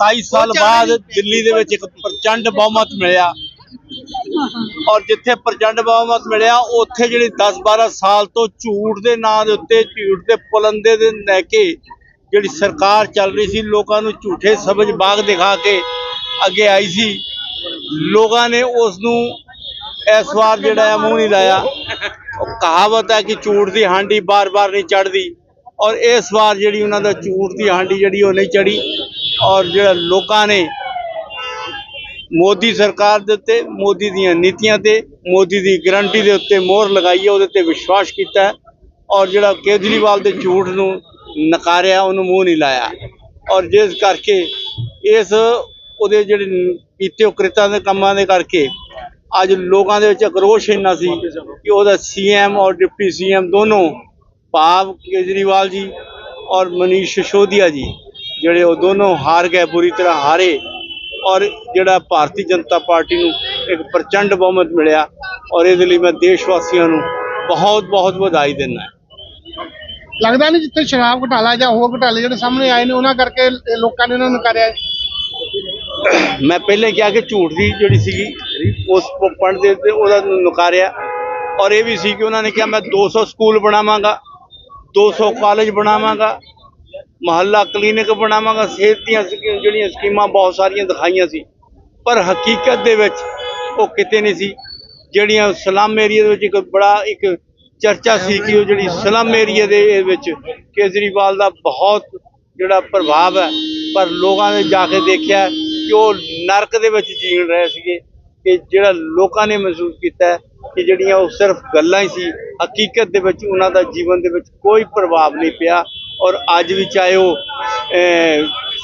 27 ਸਾਲ ਬਾਅਦ ਦਿੱਲੀ ਦੇ ਵਿੱਚ ਇੱਕ ਪ੍ਰਚੰਡ ਬਹੁਮਤ ਮਿਲਿਆ। ਔਰ ਜਿੱਥੇ ਪ੍ਰਚੰਡ ਬਹੁਮਤ ਮਿਲਿਆ ਉੱਥੇ ਜਿਹੜੀ 10-12 ਸਾਲ ਤੋਂ ਝੂਠ ਦੇ ਨਾਂ ਦੇ ਉੱਤੇ ਝੂਠ ਦੇ ਪੁਲੰਦੇ ਦੇ ਲੈ ਕੇ ਜਿਹੜੀ ਸਰਕਾਰ ਚੱਲ ਰਹੀ ਸੀ ਲੋਕਾਂ ਨੂੰ ਝੂਠੇ ਸਬਜ ਬਾਗ ਦਿਖਾ ਕੇ ਅੱਗੇ ਆਈ ਸੀ। ਲੋਕਾਂ ਨੇ ਉਸ ਨੂੰ ਇਸ ਵਾਰ ਜਿਹੜਾ ਮੂੰਹ ਨਹੀਂ ਲਾਇਆ। ਉਹ ਕਹਾਵਤ ਹੈ ਕਿ ਝੂਠ ਦੀ ਹਾਂਡੀ ਬਾਰ-ਬਾਰ ਨਹੀਂ ਚੜਦੀ ਔਰ ਇਸ ਵਾਰ ਜਿਹੜੀ ਉਹਨਾਂ ਦਾ ਝੂਠ ਦੀ ਹਾਂਡੀ ਜਿਹੜੀ ਉਹ ਨਹੀਂ ਚੜੀ ਔਰ ਜਿਹੜਾ ਲੋਕਾਂ ਨੇ ਮੋਦੀ ਸਰਕਾਰ ਦੇ ਉੱਤੇ, ਮੋਦੀ ਦੀਆਂ ਨੀਤੀਆਂ ਤੇ, ਮੋਦੀ ਦੀ ਗਰੰਟੀ ਦੇ ਉੱਤੇ ਮੋਹਰ ਲਗਾਈ ਹੈ, ਉਹਦੇ ਤੇ ਵਿਸ਼ਵਾਸ ਕੀਤਾ ਔਰ ਜਿਹੜਾ ਕੇਜਰੀਵਾਲ ਦੇ ਝੂਠ ਨੂੰ ਨਕਾਰਿਆ, ਉਹਨੂੰ ਮੂੰਹ ਨਹੀਂ ਲਾਇਆ। ਔਰ ਜਿਸ ਕਰਕੇ ਇਸ ਉਹਦੇ ਜਿਹੜੇ ਕੀਤੇ ਉਕਰਿਤਾਂ ਦੇ ਕੰਮਾਂ ਦੇ ਕਰਕੇ ਅੱਜ ਲੋਕਾਂ ਦੇ ਵਿੱਚ ਅਕਰੋਸ਼ ਇੰਨਾ ਸੀ ਕਿ ਉਹਦਾ ਸੀਐਮ ਔਰ ਡਿਪਟੀ ਸੀਐਮ ਦੋਨੋਂ ਭਾਵ ਕੇਜਰੀਵਾਲ ਜੀ ਔਰ ਮਨੀਸ਼ ਸਿਸੋਦੀਆ ਜੀ ਜਿਹੜੇ ਉਹ ਦੋਨੋਂ ਹਾਰ ਗਏ ਬੁਰੀ ਤਰ੍ਹਾਂ ਹਾਰੇ ਔਰ ਜਿਹੜਾ ਭਾਰਤੀ ਜਨਤਾ ਪਾਰਟੀ ਨੂੰ ਇੱਕ ਪ੍ਰਚੰਡ ਬਹੁਮਤ ਮਿਲਿਆ ਔਰ ਇਹਦੇ ਲਈ ਮੈਂ ਦੇਸ਼ ਵਾਸੀਆਂ ਨੂੰ ਬਹੁਤ ਬਹੁਤ ਵਧਾਈ ਦਿੰਦਾ ਲੱਗਦਾ ਨਹੀਂ ਜਿੱਥੇ ਸ਼ਰਾਬ ਘੁਟਾਲਾ ਜਾਂ ਹੋਰ ਘੁਟਾਲੇ ਜਿਹੜੇ ਸਾਹਮਣੇ ਆਏ ਨੇ ਉਹਨਾਂ ਕਰਕੇ ਲੋਕਾਂ ਨੇ ਉਹਨਾਂ ਨੂੰ ਕਰਿਆ ਮੈਂ ਪਹਿਲੇ ਕਿਹਾ ਕਿ ਝੂਠ ਦੀ ਜਿਹੜੀ ਸੀਗੀ ਉਸ ਪੜ੍ਹਨ ਦੇ ਤੇ ਉਹਦਾ ਨਕਾਰਿਆ ਔਰ ਇਹ ਵੀ ਸੀ ਕਿ ਉਹਨਾਂ ਨੇ ਕਿਹਾ ਮੈਂ 200 ਸਕੂਲ ਬਣਾਵਾਂਗਾ 200 ਕਾਲਜ ਬਣਾਵਾਂਗਾ ਮਹੱਲਾ ਕਲੀਨਿਕ ਬਣਾਵਾਂਗਾ, ਸਿਹਤ ਦੀਆਂ ਸਕੀ- ਜਿਹੜੀਆਂ ਸਕੀਮਾਂ ਬਹੁਤ ਸਾਰੀਆਂ ਦਿਖਾਈਆਂ ਸੀ। ਪਰ ਹਕੀਕਤ ਦੇ ਵਿੱਚ ਉਹ ਕਿਤੇ ਨਹੀਂ ਸੀ। ਜਿਹੜੀਆਂ ਸਲਮ ਏਰੀਆ ਦੇ ਵਿੱਚ ਇੱਕ ਬੜਾ, ਇੱਕ ਚਰਚਾ ਸੀ ਕਿ ਉਹ ਜਿਹੜੀ ਸਲਮ ਏਰੀਆ ਦੇ ਵਿੱਚ ਕੇਜਰੀਵਾਲ ਦਾ ਬਹੁਤ ਜਿਹੜਾ ਪ੍ਰਭਾਵ ਹੈ, ਪਰ ਲੋਕਾਂ ਨੇ ਜਾ ਕੇ ਦੇਖਿਆ ਕਿ ਉਹ ਨਰਕ ਦੇ ਵਿੱਚ ਜੀਣ ਰਹੇ ਸੀਗੇ, ਕਿ ਜਿਹੜਾ ਲੋਕਾਂ ਨੇ ਮਹਿਸੂਸ ਕੀਤਾ ਕਿ ਜਿਹੜੀਆਂ ਉਹ ਸਿਰਫ ਗੱਲਾਂ ਹੀ ਸੀ। ਹਕੀਕਤ ਦੇ ਵਿੱਚ ਉਹਨਾਂ ਦਾ ਜੀਵਨ ਦੇ ਵਿੱਚ ਕੋਈ ਪ੍ਰਭਾਵ ਨਹੀਂ ਪਿਆ। ਔਰ ਅੱਜ ਵੀ ਚਾਹੇ ਉਹ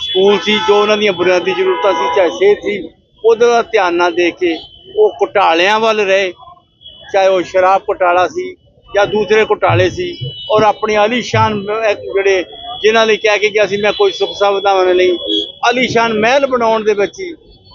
ਸਕੂਲ ਸੀ, ਜੋ ਉਹਨਾਂ ਦੀਆਂ ਬੁਨਿਆਦੀ ਜ਼ਰੂਰਤਾਂ ਸੀ, ਚਾਹੇ ਸਿਹਤ ਸੀ, ਉਹਦਾ ਦਾ ਧਿਆਨ ਨਾ ਦੇ ਕੇ ਉਹ ਘੁਟਾਲਿਆਂ ਵੱਲ ਰਹੇ। ਚਾਹੇ ਉਹ ਸ਼ਰਾਬ ਘੁਟਾਲਾ ਸੀ ਜਾਂ ਦੂਸਰੇ ਘੁਟਾਲੇ ਸੀ, ਔਰ ਆਪਣੀ ਆਲੀਸ਼ਾਨ ਜਿਹੜੇ, ਜਿਨ੍ਹਾਂ ਲਈ ਕਹਿ ਕੇ ਗਿਆ ਸੀ, ਮੈਂ ਕੋਈ ਸੁੱਖ ਸੁਵਿਧਾਵਾਂ ਨਹੀਂ। ਆਲੀਸ਼ਾਨ ਮਹਿਲ ਬਣਾਉਣ ਦੇ ਵਿੱਚ ਹੀ,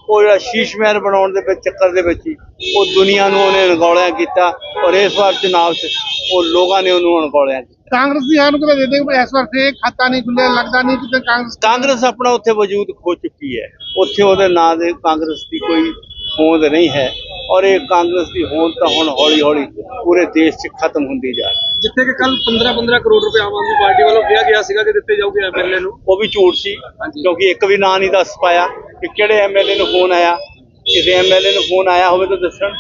ਉਹ ਜਿਹੜਾ ਸ਼ੀਸ਼ ਮਹਿਲ ਬਣਾਉਣ ਦੇ ਵਿੱਚ ਚੱਕਰ ਦੇ ਵਿੱਚ ਹੀ, ਉਹ ਦੁਨੀਆ ਨੂੰ ਉਹਨੇ ਅਣਗੌਲਿਆ ਕੀਤਾ, ਔਰ ਇਸ ਵਾਰ ਚੁਣਾਵ 'ਚ ਉਹ ਲੋਕਾਂ ਨੇ ਉਹਨੂੰ ਅਣਗੌਲਿਆ ਕੀਤਾ ਕਾਂਗਰਸ ਦੀ ਹਾਰ ਨੂੰ ਕਿਤੇ ਦੇ ਦੇ ਇਸ ਵਾਰ ਫੇਰ ਖਾਤਾ ਨਹੀਂ ਖੁੱਲਿਆ ਲੱਗਦਾ ਨਹੀਂ ਕਿ ਕਾਂਗਰਸ ਕਾਂਗਰਸ ਆਪਣਾ ਉੱਥੇ ਵਜੂਦ ਖੋ ਚੁੱਕੀ ਹੈ। ਉੱਥੇ ਉਹਦੇ ਨਾਂ ਦੇ ਕਾਂਗਰਸ ਦੀ ਕੋਈ ਹੋਂਦ ਨਹੀਂ ਹੈ ਔਰ ਇਹ ਕਾਂਗਰਸ ਦੀ ਹੋਂਦ ਤਾਂ ਹੁਣ ਹੌਲੀ ਹੌਲੀ ਪੂਰੇ ਦੇਸ਼ 'ਚ ਖਤਮ ਹੁੰਦੀ ਜਾ ਰਹੀ ਹੈ। ਜਿੱਥੇ ਕਿ ਕੱਲ 15 15 ਕਰੋੜ ਰੁਪਏ ਆਮ ਆਦਮੀ ਪਾਰਟੀ ਵੱਲੋਂ ਕਿਹਾ ਗਿਆ ਸੀਗਾ ਕਿ ਦਿੱਤੇ ਜਾਊਗੇ ਐਮਐਲਏ ਨੂੰ। ਉਹ ਵੀ ਝੂਠ ਸੀ। ਕਿਉਂਕਿ ਇੱਕ ਵੀ ਨਾਂ ਨਹੀਂ ਦੱਸ ਪਾਇਆ ਕਿ ਕਿਹੜੇ ਐਮਐਲਏ ਨੂੰ ਫੋਨ ਆਇਆ। ਕਿਸੇ ਐਮਐਲਏ ਨੂੰ ਫੋਨ ਆਇਆ ਹੋਵੇ ਤਾਂ ਦੱਸਣ।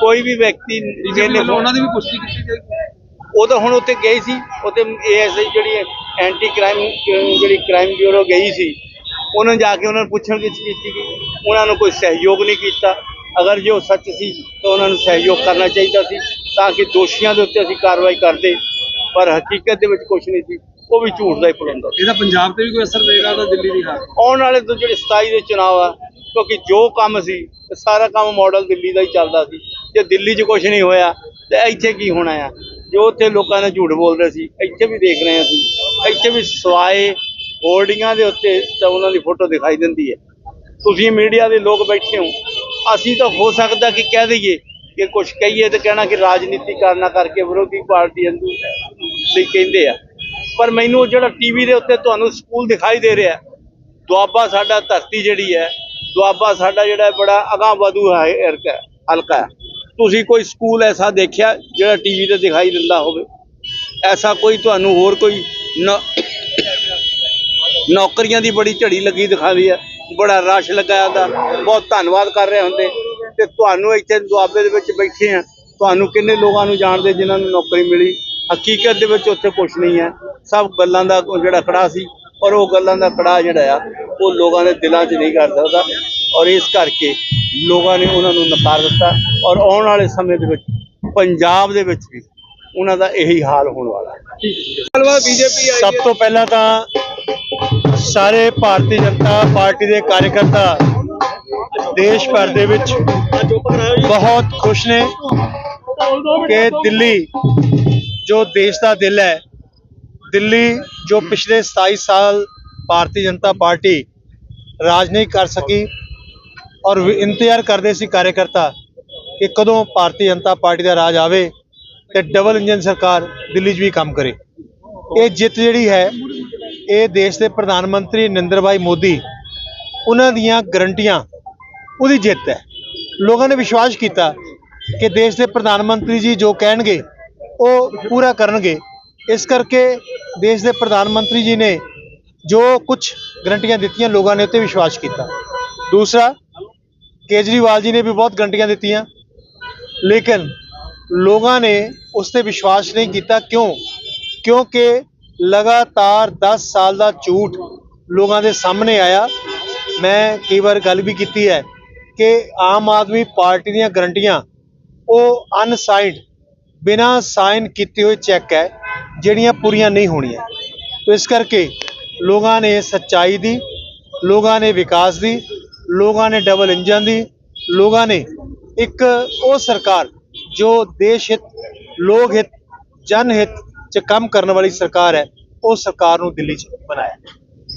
ਕੋਈ ਵੀ ਵਿਅਕਤੀ ਜਿਹਨੇ ਉਹਨਾਂ ਦੀ ਵੀ ਪੁਸ਼ਟੀ ਕੀਤੀ ਜਾਏਗੀ ਉਹ ਤਾਂ ਹੁਣ ਉੱਥੇ ਗਈ ਸੀ ਉੱਥੇ ਏਐਸਆਈ ਜਿਹੜੀ ਐਂਟੀ ਕ੍ਰਾਈਮ ਜਿਹੜੀ ਕ੍ਰਾਈਮ ਬਿਊਰੋ ਗਈ ਸੀ ਉਹਨਾਂ ਜਾ ਕੇ ਉਹਨਾਂ ਨੂੰ ਪੁੱਛਣ ਗਿੱਛ ਕੀਤੀ ਗਈ। ਉਹਨਾਂ ਨੂੰ ਕੋਈ ਸਹਿਯੋਗ ਨਹੀਂ ਕੀਤਾ। ਅਗਰ ਜੇ ਉਹ ਸੱਚ ਸੀ ਤਾਂ ਉਹਨਾਂ ਨੂੰ ਸਹਿਯੋਗ ਕਰਨਾ ਚਾਹੀਦਾ ਸੀ ਤਾਂ ਕਿ ਦੋਸ਼ੀਆਂ ਦੇ ਉੱਤੇ ਅਸੀਂ ਕਾਰਵਾਈ ਕਰਦੇ। ਪਰ ਹਕੀਕਤ ਦੇ ਵਿੱਚ ਕੁਝ ਨਹੀਂ ਸੀ ਉਹ ਵੀ ਝੂਠ ਦਾ ਹੀ ਪਲੰਦਾ ਇਹਦਾ ਪੰਜਾਬ ਤੇ ਵੀ ਕੋਈ ਅਸਰ ਪਏਗਾ ਤਾਂ ਦਿੱਲੀ ਦੀ ਹਾਰ? ਆਉਣ ਵਾਲੇ ਤੋਂ ਜਿਹੜੇ 27 ਦੇ ਚੁਣਾਵ ਆ ਕਿਉਂਕਿ ਜੋ ਕੰਮ ਸੀ ਸਾਰਾ ਕੰਮ ਮਾਡਲ ਦਿੱਲੀ ਦਾ ਹੀ ਚੱਲਦਾ ਸੀ। ਜੇ ਦਿੱਲੀ 'ਚ ਕੁਝ ਨਹੀਂ ਹੋਇਆ ਤੇ ਇੱਥੇ ਕੀ ਹੋਣਾ ਆ? ਜੋ ਉੱਥੇ ਲੋਕਾਂ ਨੇ ਝੂਠ ਬੋਲਦੇ ਸੀ, ਇੱਥੇ ਵੀ ਦੇਖ ਰਹੇ ਅਸੀਂ। ਇੱਥੇ ਵੀ ਸਵਾਏ ਹੋਰਡਿੰਗਾਂ ਦੇ ਉੱਤੇ ਤਾਂ ਉਹਨਾਂ ਦੀ ਫੋਟੋ ਦਿਖਾਈ ਦਿੰਦੀ ਹੈ। ਤੁਸੀਂ ਮੀਡੀਆ ਦੇ ਲੋਕ ਬੈਠੇ ਹੋ। ਅਸੀਂ ਤਾਂ ਹੋ ਸਕਦਾ ਕਿ ਕਹਿ ਦਈਏ ਕਿ ਕੁਝ ਕਹੀਏ ਤੇ ਕਹਿਣਾ ਕਿ ਰਾਜਨੀਤੀ ਕਰਨਾ ਕਰਕੇ ਵਿਰੋਧੀ ਪਾਰਟੀ ਹਿੰਦੂ ਲਈ ਕਹਿੰਦੇ ਆ। ਪਰ ਮੈਨੂੰ ਉਹ ਜਿਹੜਾ ਟੀਵੀ ਦੇ ਉੱਤੇ ਤੁਹਾਨੂੰ ਸਕੂਲ ਦਿਖਾਈ ਦੇ ਰਿਹਾ ਦੁਆਬਾ ਸਾਡਾ ਧਰਤੀ ਜਿਹੜੀ ਹੈ, ਦੁਆਬਾ ਸਾਡਾ ਜਿਹੜਾ ਬੜਾ ਅਗਾਂਹ ਵਧੂ ਹੈ, ਹਲਕਾ ਹੈ। ਤੁਸੀਂ ਕੋਈ ਸਕੂਲ ਐਸਾ ਦੇਖਿਆ ਜਿਹੜਾ ਟੀਵੀ ਤੇ ਦਿਖਾਈ ਦਿੰਦਾ ਹੋਵੇ? ਐਸਾ ਕੋਈ ਤੁਹਾਨੂੰ ਹੋਰ ਕੋਈ ਨੌ- ਨੌਕਰੀਆਂ ਦੀ ਬੜੀ ਝੜੀ ਲੱਗੀ ਦਿਖਾਉਂਦੀ ਹੈ, ਬੜਾ ਰਸ਼ ਲੱਗਾ ਹੁੰਦਾ, ਬਹੁਤ ਧੰਨਵਾਦ ਕਰ ਰਹੇ ਹੁੰਦੇ। ਤੇ ਤੁਹਾਨੂੰ ਇੱਥੇ ਦੁਆਬੇ ਦੇ ਵਿੱਚ ਬੈਠੇ ਆ ਤੁਹਾਨੂੰ ਕਿੰਨੇ ਲੋਕਾਂ ਨੂੰ ਜਾਣਦੇ ਜਿਨ੍ਹਾਂ ਨੂੰ ਨੌਕਰੀ ਮਿਲੀ? ਹਕੀਕਤ ਦੇ ਵਿੱਚ ਉੱਥੇ ਕੁਝ ਨਹੀਂ ਹੈ। ਸਭ ਗੱਲਾਂ ਦਾ ਜਿਹੜਾ ਕੜਾ ਸੀ, ਔਰ ਉਹ ਗੱਲਾਂ ਦਾ ਕੜਾ ਜਿਹੜਾ ਆ, ਉਹ ਲੋਕਾਂ ਦੇ ਦਿਲਾਂ 'ਚ ਨਹੀਂ ਕਰ ਸਕਦਾ। ਔਰ ਇਸ ਕਰਕੇ ਲੋਕਾਂ ਨੇ ਉਹਨਾਂ ਨੂੰ ਨਕਾਰ ਦਿੱਤਾ ਔਰ ਆਉਣ ਵਾਲੇ ਸਮੇਂ ਦੇ ਵਿੱਚ ਪੰਜਾਬ ਦੇ ਵਿੱਚ ਵੀ ਉਹਨਾਂ ਦਾ ਇਹੀ ਹਾਲ ਹੋਣ ਵਾਲਾ ਹੈ। ਗੱਲਬਾਤ ਬੀਜੇਪੀ ਆਈ ਸਭ ਤੋਂ ਪਹਿਲਾਂ ਤਾਂ ਸਾਰੇ ਭਾਰਤੀ ਜਨਤਾ ਪਾਰਟੀ ਦੇ ਕਾਰਜਕਰਤਾ ਦੇਸ਼ ਭਰ ਦੇ ਵਿੱਚ ਬਹੁਤ ਖੁਸ਼ ਨੇ ਕਿ ਦਿੱਲੀ ਜੋ ਦੇਸ਼ ਦਾ ਦਿਲ ਹੈ ਦਿੱਲੀ ਜੋ ਪਿਛਲੇ 27 ਸਾਲ ਭਾਰਤੀ ਜਨਤਾ ਪਾਰਟੀ ਰਾਜ ਨਹੀਂ ਕਰ ਸਕੀ ਔਰ ਇੰਤਜ਼ਾਰ ਕਰਦੇ ਸੀ ਕਾਰਜਕਰਤਾ ਕਿ ਕਦੋਂ ਭਾਰਤੀ ਜਨਤਾ ਪਾਰਟੀ ਦਾ ਰਾਜ ਆਵੇ ਤੇ ਡਬਲ ਇੰਜਨ ਸਰਕਾਰ ਦਿੱਲੀ 'ਚ ਵੀ ਕੰਮ ਕਰੇ। ਇਹ ਜਿੱਤ ਜਿਹੜੀ ਹੈ, ਇਹ ਦੇਸ਼ ਦੇ ਪ੍ਰਧਾਨ ਮੰਤਰੀ ਨਰਿੰਦਰ ਭਾਈ ਮੋਦੀ, ਉਹਨਾਂ ਦੀਆਂ ਗਰੰਟੀਆਂ, ਉਹਦੀ ਜਿੱਤ ਹੈ। ਲੋਕਾਂ ਨੇ ਵਿਸ਼ਵਾਸ ਕੀਤਾ ਕਿ ਦੇਸ਼ ਦੇ ਪ੍ਰਧਾਨ ਮੰਤਰੀ ਜੀ ਜੋ ਕਹਿਣਗੇ, ਉਹ ਪੂਰਾ ਕਰਨਗੇ। ਇਸ ਕਰਕੇ ਦੇਸ਼ ਦੇ ਪ੍ਰਧਾਨ ਮੰਤਰੀ ਜੀ ਨੇ ਜੋ ਕੁਝ ਗਰੰਟੀਆਂ ਦਿੱਤੀਆਂ ਲੋਕਾਂ ਨੇ ਉੱਤੇ ਵਿਸ਼ਵਾਸ ਕੀਤਾ। ਦੂਸਰਾ ਕੇਜਰੀਵਾਲ ਜੀ ਨੇ ਵੀ ਬਹੁਤ ਗਰੰਟੀਆਂ ਦਿੱਤੀਆਂ। ਲੇਕਿਨ ਲੋਕਾਂ ਨੇ ਉਸ ਤੇ ਵਿਸ਼ਵਾਸ ਨਹੀਂ ਕੀਤਾ। ਕਿਉਂ? ਕਿਉਂਕਿ ਲਗਾਤਾਰ 10 ਸਾਲ ਦਾ ਝੂਠ ਲੋਕਾਂ ਦੇ ਸਾਹਮਣੇ ਆਇਆ। ਮੈਂ ਕਈ ਵਾਰ ਗੱਲ ਵੀ ਕੀਤੀ ਹੈ ਕਿ ਆਮ ਆਦਮੀ ਪਾਰਟੀ ਦੀਆਂ ਗਰੰਟੀਆਂ, ਉਹ ਅਨਸਾਈਨਡ ਬਿਨਾ ਸਾਈਨ ਕੀਤੇ ਹੋਏ ਚੈੱਕ ਹੈ, ਜਿਹੜੀਆਂ ਪੂਰੀਆਂ ਨਹੀਂ ਹੋਣੀਆਂ। ਤੋ ਇਸ ਕਰਕੇ ਲੋਕਾਂ ਨੇ ਸੱਚਾਈ ਦੀ, ਲੋਕਾਂ ਨੇ ਵਿਕਾਸ ਦੀ ਲੋਕਾਂ ਨੇ ਡਬਲ ਇੰਜਨ ਦੀ, ਲੋਕਾਂ ਨੇ ਇੱਕ ਉਹ ਸਰਕਾਰ ਜੋ ਦੇਸ਼ ਹਿੱਤ, ਲੋਕ ਹਿੱਤ, ਜਨ ਹਿੱਤ ਚ ਕੰਮ ਕਰਨ ਵਾਲੀ ਸਰਕਾਰ ਹੈ, ਉਹ ਸਰਕਾਰ ਨੂੰ ਦਿੱਲੀ ਚ ਬਣਾਇਆ।